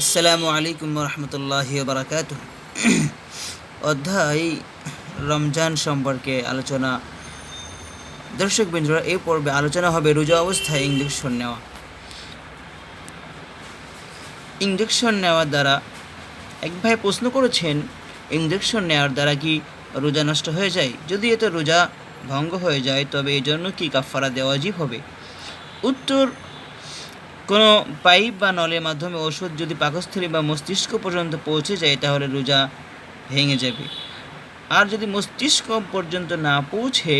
আসসালামু আলাইকুম রহমতুল্লাহ বারাকাত অধ্যায় রমজান সম্পর্কে আলোচনা। দর্শক বিন্দুরা এই পর্বে আলোচনা হবে রোজা অবস্থায় ইঞ্জেকশন নেওয়া। ইঞ্জেকশন নেওয়ার দ্বারা এক ভাই প্রশ্ন করেছেন ইঞ্জেকশন নেওয়ার দ্বারা কি রোজা নষ্ট হয়ে যায়? যদি এতে রোজা ভঙ্গ হয়ে যায়, তবে এই জন্য কি কাফারা দেওয়া জীব হবে? উত্তর কোনো পাইপ বা নলের মাধ্যমে ওষুধ যদি পাকস্থলী বা মস্তিষ্ক পর্যন্ত পৌঁছে যায়, তাহলে রোজা ভেঙে যাবে। আর যদি মস্তিষ্ক পর্যন্ত না পৌঁছে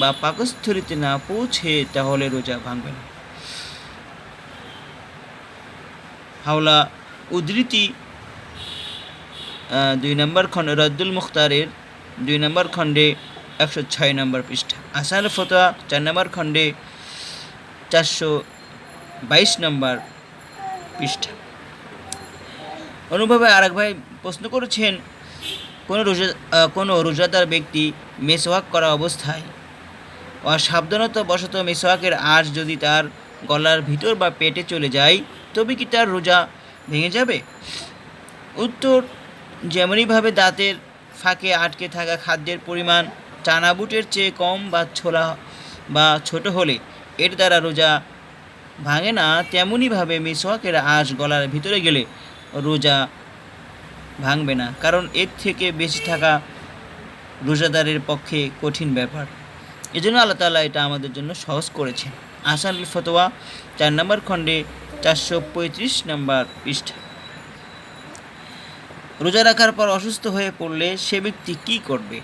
বা পাকস্থলীতে না পৌঁছে, তাহলে রোজা ভাঙবে না। হাওলা উদ্ধৃতি দুই নম্বর খণ্ড, রদ্দুল মুখতারের দুই নম্বর খণ্ডে একশো ছয় নম্বর পৃষ্ঠা। আসাল ফতোয়া, চার নম্বর খণ্ডে চারশো বাইশ নম্বর পৃষ্ঠা। অনুভবে আরেক ভাই প্রশ্ন করেছেন, কোনো রোজা কোনো রোজাদার ব্যক্তি মেসওয়াক করা অবস্থায় অসাবধানতা বশত মেসওয়াকের আঁশ যদি তার গলার ভিতর বা পেটে চলে যায়, তবে কি তার রোজা ভেঙে যাবে? উত্তর, যেমনইভাবে দাঁতের ফাঁকে আটকে থাকা খাদ্যের পরিমাণ চানা বুটের চেয়ে কম বা ছোলা বা ছোট হলে এর দ্বারা রোজা ভাঙে না তেমনইভাবে মিসওয়াকের আঁশ গলার ভিতরে গেলে রোজা ভাঙবে না, কারণ এর থেকে বেশি থাকা রোজাদারের পক্ষে কঠিন ব্যাপার। এজন্য আল্লাহ তাআলা এটা আমাদের জন্য সহজ করেছেন। আসান ফতোয়া, চার নম্বর খণ্ডে, চারশো পঁয়ত্রিশ নম্বর পৃষ্ঠা। রোজা রাখার পর অসুস্থ হয়ে পড়লে সে ব্যক্তি কী করবে?